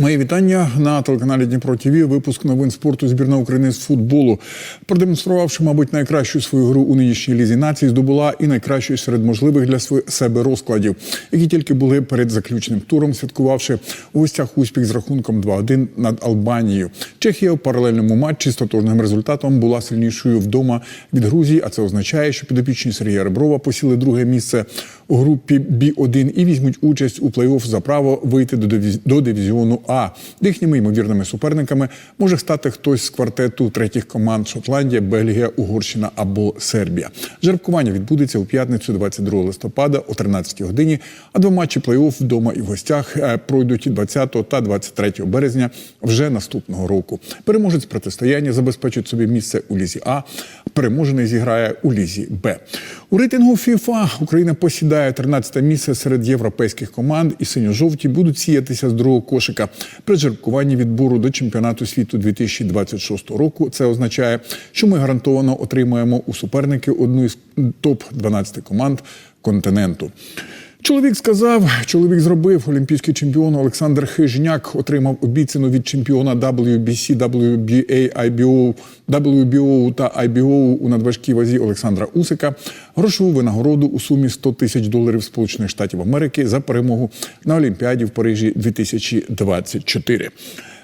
Мої вітання на телеканалі Дніпро ТВ. Випуск новин спорту збірна України з футболу. Продемонструвавши, мабуть, найкращу свою гру у нинішній лізі нації, здобула і найкращу серед можливих для себе розкладів, які тільки були перед заключним туром, святкувавши у гостях успіх з рахунком 2-1 над Албанією. Чехія в паралельному матчі з тотожним результатом була сильнішою вдома від Грузії, а це означає, що підопічні Сергія Реброва посіли друге місце у групі Бі-1 і візьмуть участь у плей-офф за право вийти до дивіз- до дивізіону А. Їхніми ймовірними суперниками може стати хтось з квартету третіх команд Шотландія, Бельгія, Угорщина або Сербія. Жеребкування відбудеться у п'ятницю, 22 листопада о 13 годині. А два матчі плей-офф вдома і в гостях е, пройдуть 20 та 23 березня вже наступного року. Переможець протистояння забезпечить собі місце у лізі А. Переможений зіграє у лізі Б. У рейтингу FIFA Україна посідає 13 місце серед європейських команд, і синьо-жовті будуть сіятися з другого кошика при жеребкуванні відбору до чемпіонату світу 2026 року. Це означає, що ми гарантовано отримаємо у суперники одну із топ 12 команд континенту. Чоловік сказав, чоловік зробив. Олімпійський чемпіон Олександр Хижняк отримав обіцяну від чемпіона WBC, WBA, IBO, WBO та IBO у надважкій вазі Олександра Усика грошову винагороду у сумі 100 тисяч доларів Сполучених Штатів Америки за перемогу на Олімпіаді в Парижі 2024.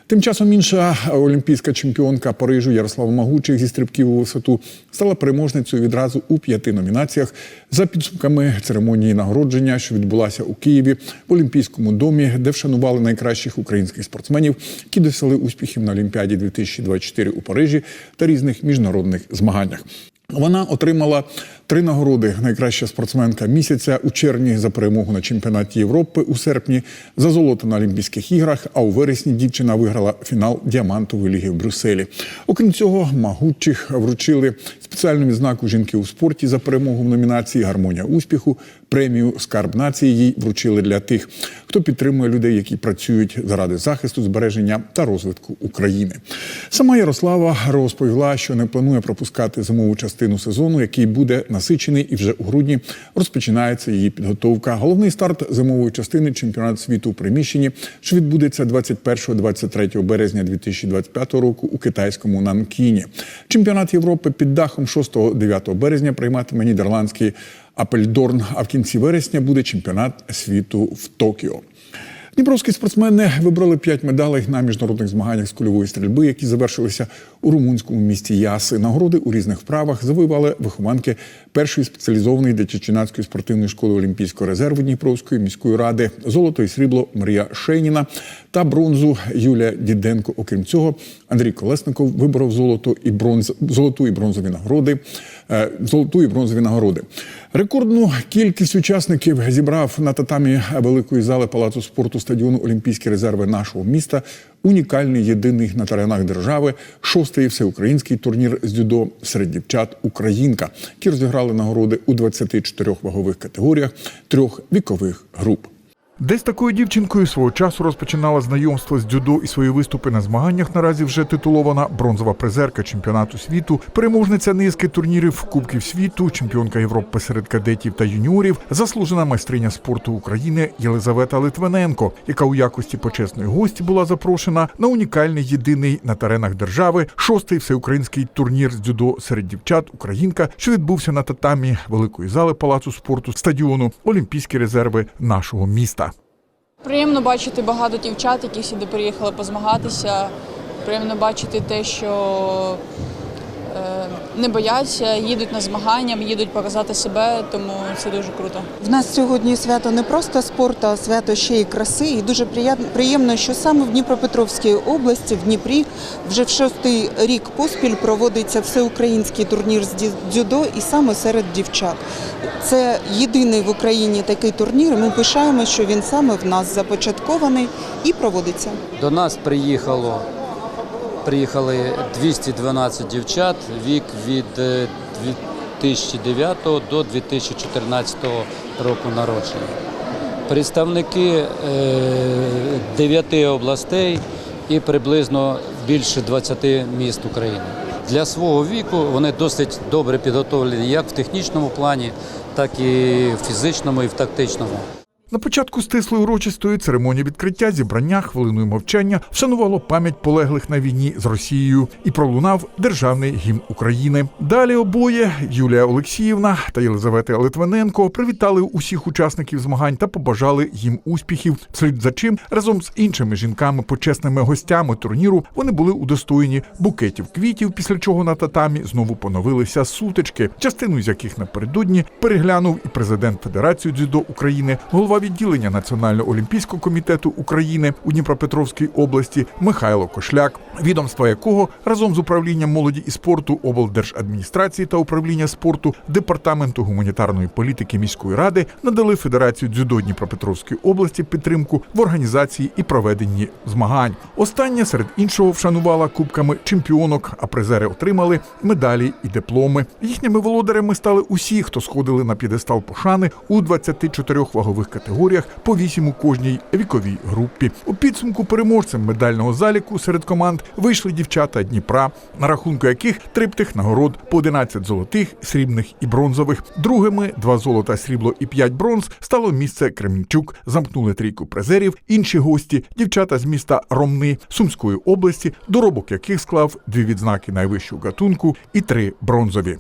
Тим часом інша олімпійська чемпіонка Парижу Ярослава Магучих зі стрибків у висоту стала переможницею відразу у п'яти номінаціях за підсумками церемонії нагородження, що відбулася у Києві в Олімпійському домі, де вшанували найкращих українських спортсменів, які досягли успіхів на Олімпіаді 2024 у Парижі та різних міжнародних змаганнях. Вона отримала три нагороди: найкраща спортсменка місяця у червні за перемогу на чемпіонаті Європи у серпні, за золото на Олімпійських іграх. А у вересні дівчина виграла фінал діамантової ліги в Брюсселі. Окрім цього, магучих вручили спеціальну відзнаку жінки у спорті за перемогу в номінації Гармонія успіху. Премію Скарб нації їй вручили для тих, хто підтримує людей, які працюють заради захисту, збереження та розвитку України. Сама Ярослава розповіла, що не планує пропускати зимову частину сезону, який буде насичений, і вже у грудні розпочинається її підготовка. Головний старт зимової частини чемпіонат світу у приміщенні, що відбудеться 21-23 березня 2025 року у китайському Нанкіні. Чемпіонат Європи під дахом 6-9 березня прийматиме нідерландський Апельдорн. А в кінці вересня буде чемпіонат світу в Токіо. Дніпровські спортсмени вибрали п'ять медалей на міжнародних змаганнях з кульової стрільби, які завершилися у румунському місті Яси. Нагороди у різних вправах завоювали вихованки першої спеціалізованої дитячо-юнацької спортивної школи Олімпійського резерву Дніпровської міської ради, золото і срібло Марія Шейніна та бронзу Юлія Діденко. Окрім цього, Андрій Колесников виборов золото і бронз, золоту і бронзові нагороди. Е, Золоту і бронзові нагороди. Рекордну кількість учасників зібрав на татамі великої зали палацу спорту стадіону Олімпійські резерви нашого міста. Унікальний єдиний на теренах держави, шостий всеукраїнський турнір з дзюдо серед дівчат Українка, які розіграли нагороди у 24 вагових категоріях трьох вікових груп. Десь такою дівчинкою свого часу розпочинала знайомство з дзюдо і свої виступи на змаганнях. Наразі вже титулована бронзова призерка чемпіонату світу, переможниця низки турнірів Кубків світу, чемпіонка Європи серед кадетів та юніорів, заслужена майстриня спорту України Єлизавета Литвиненко, яка у якості почесної гості була запрошена на унікальний єдиний на теренах держави шостий всеукраїнський турнір з дзюдо серед дівчат Українка, що відбувся на татамі великої зали палацу спорту стадіону Олімпійські резерви нашого міста. Приємно бачити багато дівчат, які сюди приїхали позмагатися. Приємно бачити те, що не бояться, їдуть на змагання, їдуть показати себе, тому це дуже круто. В нас сьогодні свято не просто спорту, а свято ще й краси. І дуже приєм- приємно, що саме в Дніпропетровській області, в Дніпрі, вже в шостий рік поспіль проводиться всеукраїнський турнір з дзюдо і саме серед дівчат. Це єдиний в Україні такий турнір. Ми пишаємо, що він саме в нас започаткований і проводиться. До нас приїхало, приїхали 212 дівчат, вік від е, 2009 до 2014 року народження. Представники 9 областей і приблизно більше 20 міст України. Для свого віку вони досить добре підготовлені як в технічному плані, так і в фізичному і в тактичному. На початку стислої урочистої церемонії відкриття зібрання хвилиною мовчання вшанувало пам'ять полеглих на війні з Росією і пролунав державний гімн України. Далі обоє Юлія Олексіївна та Єлизавета Литвиненко привітали усіх учасників змагань та побажали їм успіхів. Вслід за чим разом з іншими жінками, почесними гостями турніру, вони були удостоєні букетів квітів, після чого на татамі знову поновилися сутички, частину з яких напередодні переглянув і президент Федерації дзюдо України, голова відділення Національного олімпійського комітету України у Дніпропетровській області Михайло Кошляк, відомства якого разом з управлінням молоді і спорту облдержадміністрації та управління спорту департаменту гуманітарної політики міської ради надали Федерацію дзюдо Дніпропетровської області підтримку в організації і проведенні змагань. Остання серед іншого вшанувала кубками чемпіонок, а призери отримали медалі і дипломи. Їхніми володарями стали усі, хто сходили на п'єдестал пошани у 24 вагових категоріях по 8 у кожній віковій групі. У підсумку переможцем медального заліку серед команд вийшли дівчата Дніпра, на рахунку яких триптих нагород по 11 золотих, срібних і бронзових. Другими два золота, срібло і 5 бронз стало місце Кременчук. Замкнули трійку призерів. Інші гості дівчата з міста Ромни Сумської області, доробок яких склав дві відзнаки найвищого гатунку і три бронзові.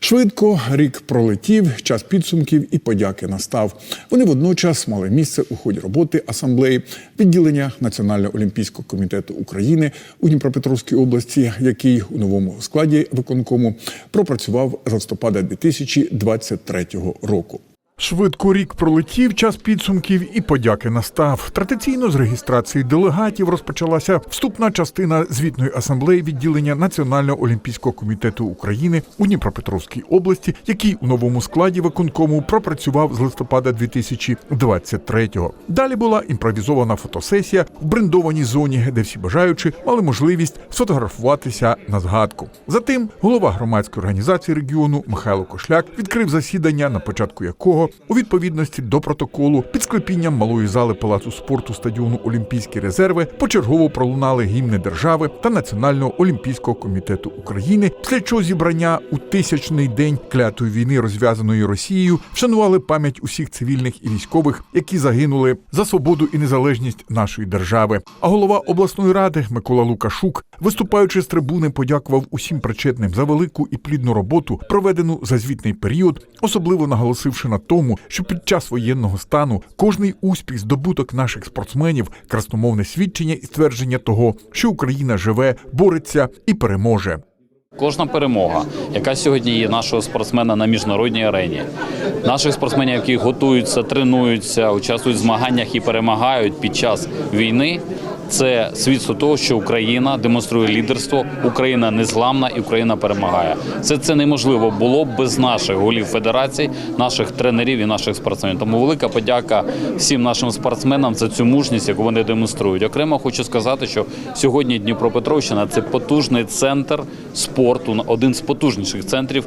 Швидко рік пролетів, час підсумків і подяки настав. Вони водночас мали місце у ході роботи асамблеї відділення Національного олімпійського комітету України у Дніпропетровській області, який у новому складі виконкому пропрацював з листопада 2023 року. Швидко рік пролетів, час підсумків і подяки настав. Традиційно з реєстрації делегатів розпочалася вступна частина звітної асамблеї відділення Національного олімпійського комітету України у Дніпропетровській області, який у новому складі виконкому пропрацював з листопада 2023-го. Далі була імпровізована фотосесія в брендованій зоні, де всі бажаючі мали можливість сфотографуватися на згадку. Затим голова громадської організації регіону Михайло Кошляк відкрив засідання, на початку якого у відповідності до протоколу під склепінням малої зали палацу спорту стадіону Олімпійські резерви почергово пролунали гімни держави та Національного олімпійського комітету України, після чого зібрання у тисячний день клятої війни, розв'язаної Росією, вшанували пам'ять усіх цивільних і військових, які загинули за свободу і незалежність нашої держави. А голова обласної ради Микола Лукашук, виступаючи з трибуни, подякував усім причетним за велику і плідну роботу, проведену за звітний період, особливо наголосивши на тому, що під час воєнного стану кожний успіх, здобуток наших спортсменів, красномовне свідчення і ствердження того, що Україна живе, бореться і переможе. Кожна перемога, яка сьогодні є нашого спортсмена на міжнародній арені, наших спортсменів, які готуються, тренуються, участвують в змаганнях і перемагають під час війни. Це свідство того, що Україна демонструє лідерство, Україна незламна і Україна перемагає. Це це неможливо було б без наших голів федерацій, наших тренерів і наших спортсменів. Тому велика подяка всім нашим спортсменам за цю мужність, яку вони демонструють. Окремо хочу сказати, що сьогодні Дніпропетровщина це потужний центр спорту, один з потужніших центрів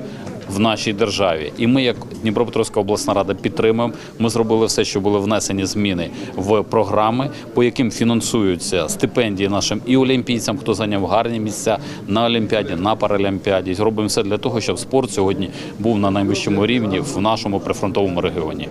в нашій державі. І ми, як Дніпропетровська обласна рада, підтримуємо. Ми зробили все, що були внесені зміни в програми, по яким фінансуються стипендії нашим і олімпійцям, хто зайняв гарні місця на Олімпіаді, на Паралімпіаді. Зробимо все для того, щоб спорт сьогодні був на найвищому рівні в нашому прифронтовому регіоні.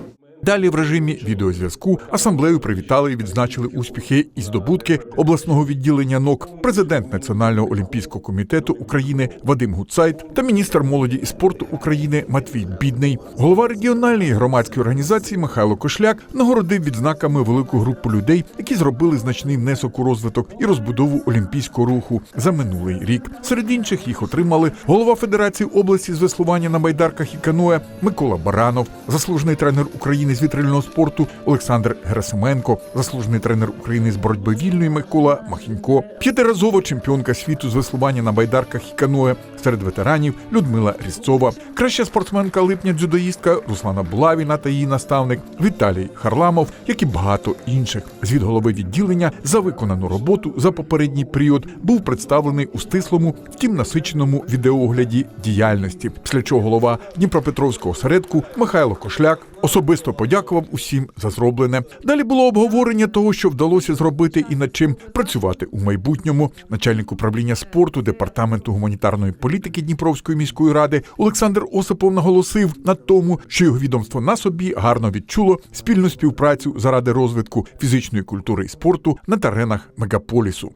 Далі в режимі відеозв'язку асамблею привітали і відзначили успіхи і здобутки обласного відділення НОК, президент Національного олімпійського комітету України Вадим Гуцайт та міністр молоді і спорту України Матвій Бідний. Голова регіональної громадської організації Михайло Кошляк нагородив відзнаками велику групу людей, які зробили значний внесок у розвиток і розбудову олімпійського руху за минулий рік. Серед інших їх отримали голова Федерації області з веслування на байдарках і каноe Микола Баранов, заслужений тренер України з вітрильного спорту Олександр Герасименко, заслужений тренер України з боротьби вільної Микола Махінько, п'ятиразова чемпіонка світу з веслування на байдарках і каноe серед ветеранів Людмила Різцова, краща спортсменка липня дзюдоїстка Руслана Булавіна та її наставник Віталій Харламов, як і багато інших. Звіт голови відділення за виконану роботу за попередній період був представлений у стислому, втім насиченому відеоогляді діяльності. Після чого голова Дніпропетровського осередку Михайло Кошляк Особисто подякував усім за зроблене. Далі було обговорення того, що вдалося зробити і над чим працювати у майбутньому. Начальник управління спорту департаменту гуманітарної політики Дніпровської міської ради Олександр Осипов наголосив на тому, що його відомство на собі гарно відчуло спільну співпрацю заради розвитку фізичної культури і спорту на теренах мегаполісу.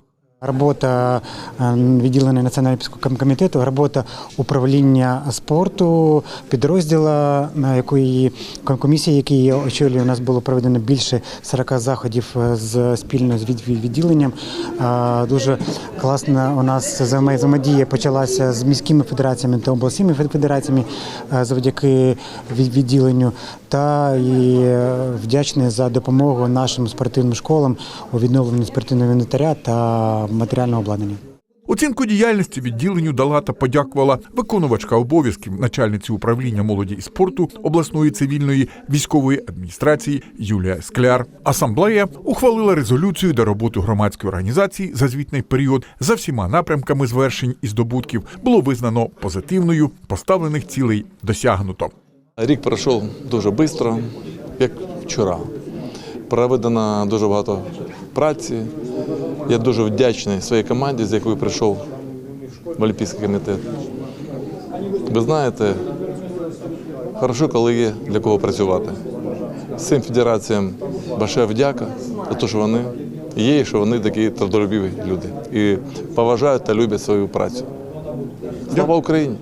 Робота е, відділення Національного комітету, робота управління спорту, підрозділа, е, якої комісії, які я очолюю, у нас було проведено більше 40 заходів е, з спільно з від- від- відділенням. Дуже класна у нас взаємо- взаємодія почалася з міськими федераціями та обласними федераціями завдяки від- відділенню. Та і вдячний за допомогу нашим спортивним школам у відновленні спортивного інвентаря та матеріального обладнання. Оцінку діяльності відділенню дала та подякувала виконувачка обов'язків начальниці управління молоді і спорту обласної цивільної військової адміністрації Юлія Скляр. Асамблея ухвалила резолюцію до роботи громадської організації за звітний період за всіма напрямками звершень і здобутків було визнано позитивною, поставлених цілей досягнуто. Рік пройшов дуже швидко, як вчора. Проведено дуже багато праці. Я дуже вдячний своїй команді, з якою прийшов в Олімпійський комітет. Ви знаєте, хорошо, коли є для кого працювати. Всім федераціям большая вдяка за те, що вони є, і що вони такі трудолюбиві люди. І поважають та люблять свою працю. Слава Україні!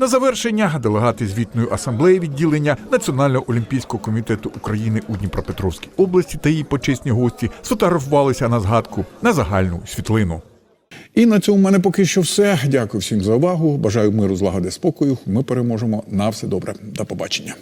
На завершення делегати звітної асамблеї відділення Національного олімпійського комітету України у Дніпропетровській області та її почесні гості сфотографувалися на згадку на загальну світлину. І на цьому в мене поки що все. Дякую всім за увагу. Бажаю миру, злагоди, спокою. Ми переможемо. На все добре. До побачення.